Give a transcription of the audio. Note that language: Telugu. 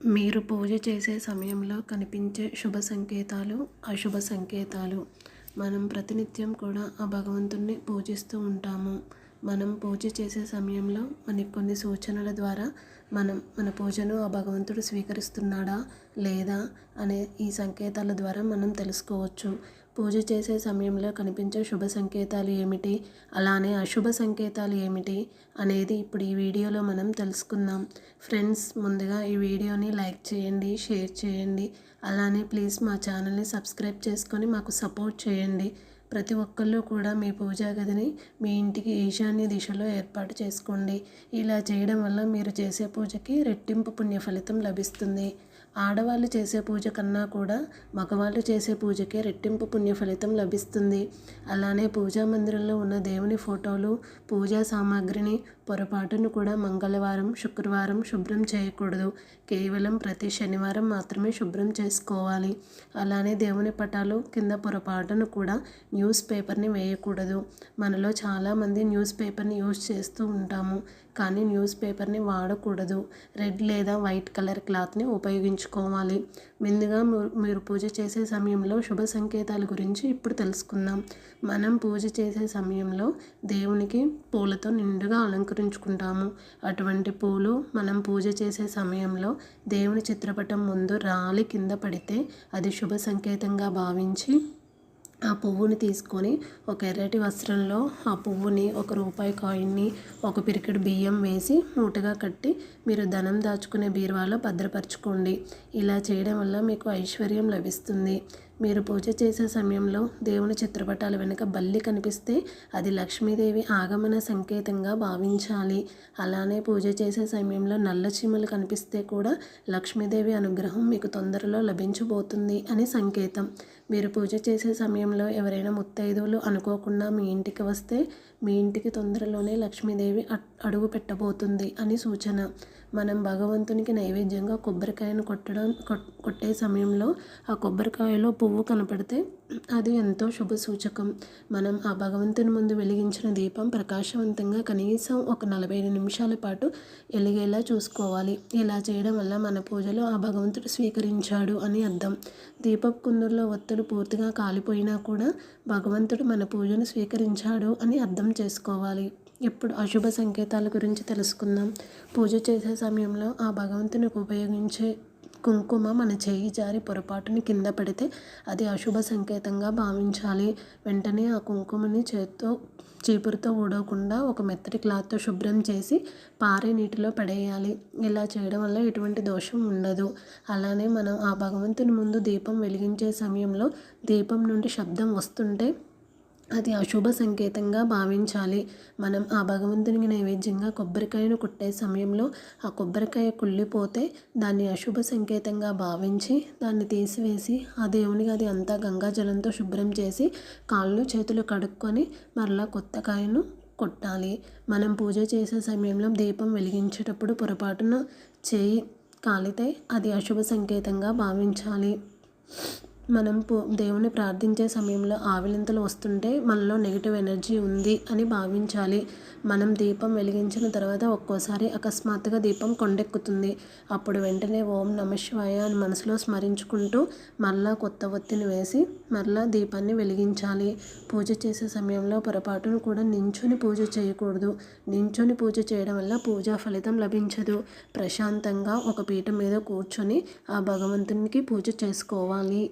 మీరు పూజ చేసే సమయంలో కనిపించే శుభ సంకేతాలు అశుభ సంకేతాలు. మనం ప్రతినిత్యం కూడా ఆ భగవంతుణ్ణి పూజిస్తూ ఉంటాము. మనం పూజ చేసే సమయంలో మనకి కొన్ని సూచనల ద్వారా మనం మన పూజను ఆ భగవంతుడు స్వీకరిస్తున్నాడా లేదా అనే ఈ సంకేతాల ద్వారా మనం తెలుసుకోవచ్చు. పూజ చేసే సమయంలో కనిపించే శుభ సంకేతాలు ఏమిటి? అలానే అశుభ సంకేతాలు ఏమిటి? అనేది ఇప్పుడు ఈ వీడియోలో మనం తెలుసుకుందాం. ఫ్రెండ్స్ ముందుగా ఈ వీడియోని లైక్ చేయండి షేర్ చేయండి. అలానే ప్లీజ్ మా ఛానల్ని సబ్స్క్రైబ్ చేసుకొని మాకు సపోర్ట్ చేయండి. ప్రతి ఒక్కళ్ళు కూడా మీ పూజా గదిని మీ ఇంటికి ఈశాన్య దిశలో ఏర్పాటు చేసుకోండి. ఇలా చేయడం వల్ల మీరు చేసే పూజకి రెట్టింపు పుణ్య ఫలితం లభిస్తుంది. ఆడవాళ్ళు చేసే పూజ కన్నా కూడా మగవాళ్ళు చేసే పూజకే రెట్టింపు పుణ్య ఫలితం లభిస్తుంది. అలానే పూజా మందిరంలో ఉన్న దేవుని ఫోటోలు పూజా సామాగ్రిని పొరపాటును కూడా మంగళవారం శుక్రవారం శుభ్రం చేయకూడదు. కేవలం ప్రతి శనివారం మాత్రమే శుభ్రం చేసుకోవాలి. అలానే దేవుని పటాలు కింద పొరపాటును కూడా న్యూస్ పేపర్ని వేయకూడదు. మనలో చాలామంది న్యూస్ పేపర్ని యూజ్ చేస్తూ ఉంటాము. కానీ న్యూస్ పేపర్ని వాడకూడదు. రెడ్ లేదా వైట్ కలర్ క్లాత్ని ఉపయోగించుకోవాలి. ముందుగా మీరు పూజ చేసే సమయంలో శుభ సంకేతాల గురించి ఇప్పుడు తెలుసుకుందాం. మనం పూజ చేసే సమయంలో దేవునికి పూలతో నిండుగా అలంకరించుకుంటాము అటువంటి పూలు మనం పూజ చేసే సమయంలో దేవుని చిత్రపటం ముందు రాలి కింద పడితే అది శుభ సంకేతంగా భావించి ఆ పువ్వుని తీసుకొని ఒక ఎర్రటి వస్త్రంలో ఆ పువ్వుని ఒక రూపాయి కాయిన్ని ఒక పిరికెడు బియ్యం వేసి మూటగా కట్టి మీరు ధనం దాచుకునే బీరువాలో భద్రపరచుకోండి. ఇలా చేయడం వల్ల మీకు ఐశ్వర్యం లభిస్తుంది. మీరు పూజ చేసే సమయంలో దేవుని చిత్రపటాల వెనుక బల్లి కనిపిస్తే అది లక్ష్మీదేవి ఆగమన సంకేతంగా భావించాలి. అలానే పూజ చేసే సమయంలో నల్ల చీమలు కనిపిస్తే కూడా లక్ష్మీదేవి అనుగ్రహం మీకు తొందరలో లభించబోతుంది అని సంకేతం. మీరు పూజ చేసే సమయంలో ఎవరైనా ముత్తైదువులు అనుకోకుండా మీ ఇంటికి వస్తే మీ ఇంటికి తొందరలోనే లక్ష్మీదేవి అడుగు పెట్టబోతుంది అని సూచన. మనం భగవంతునికి నైవేద్యంగా కొబ్బరికాయను కొట్టడం కొట్టే సమయంలో ఆ కొబ్బరికాయలో పువ్వు కనపడితే అది ఎంతో శుభ సూచకం. మనం ఆ భగవంతుని ముందు వెలిగించిన దీపం ప్రకాశవంతంగా కనీసం ఒక నలభై ఐదు నిమిషాల పాటు వెలిగేలా చూసుకోవాలి. ఇలా చేయడం వల్ల మన పూజలో ఆ భగవంతుడు స్వీకరించాడు అని అర్థం. దీపపు కుందుల్లో ఒత్తులు పూర్తిగా కాలిపోయినా కూడా భగవంతుడు మన పూజను స్వీకరించాడు అని అర్థం చేసుకోవాలి. ఇప్పుడు అశుభ సంకేతాల గురించి తెలుసుకుందాం. పూజ చేసే సమయంలో ఆ భగవంతునికి ఉపయోగించే కుంకుమ మన చేయి జారి పొరపాటుని కింద పడితే అది అశుభ సంకేతంగా భావించాలి. వెంటనే ఆ కుంకుమని చేత్తో చీపురుతో ఊడవకుండా ఒక మెత్తటి క్లాత్తో శుభ్రం చేసి పారే నీటిలో పడేయాలి. ఇలా చేయడం వల్ల ఎటువంటి దోషం ఉండదు. అలానే మనం ఆ భగవంతుని ముందు దీపం వెలిగించే సమయంలో దీపం నుండి శబ్దం వస్తుంటే అది అశుభ సంకేతంగా భావించాలి. మనం ఆ భగవంతునికి నైవేద్యంగా కొబ్బరికాయను కుట్టే సమయంలో ఆ కొబ్బరికాయ కుళ్ళిపోతే దాన్ని అశుభ సంకేతంగా భావించి దాన్ని తీసివేసి ఆ దేవునికి అది అంతా గంగాజలంతో శుభ్రం చేసి కాళ్ళు చేతులు కడుక్కొని మరలా కొత్త కాయను కొట్టాలి. మనం పూజ చేసే సమయంలో దీపం వెలిగించేటప్పుడు పొరపాటున చేయి కాలితే అది అశుభ సంకేతంగా భావించాలి. మనం దేవుని ప్రార్థించే సమయంలో ఆవిలింతలు వస్తుంటే మనలో నెగిటివ్ ఎనర్జీ ఉంది అని భావించాలి. మనం దీపం వెలిగించిన తర్వాత ఒక్కోసారి అకస్మాత్తుగా దీపం కొండెక్కుతుంది. అప్పుడు వెంటనే ఓం నమ శివాయ అని మనసులో స్మరించుకుంటూ మరలా కొత్త ఒత్తిని వేసి మరలా దీపాన్ని వెలిగించాలి. పూజ చేసే సమయంలో పొరపాటును కూడా నించుని పూజ చేయకూడదు. నించుని పూజ చేయడం వల్ల పూజా ఫలితం లభించదు. ప్రశాంతంగా ఒక పీఠం మీద కూర్చొని ఆ భగవంతునికి పూజ చేసుకోవాలి.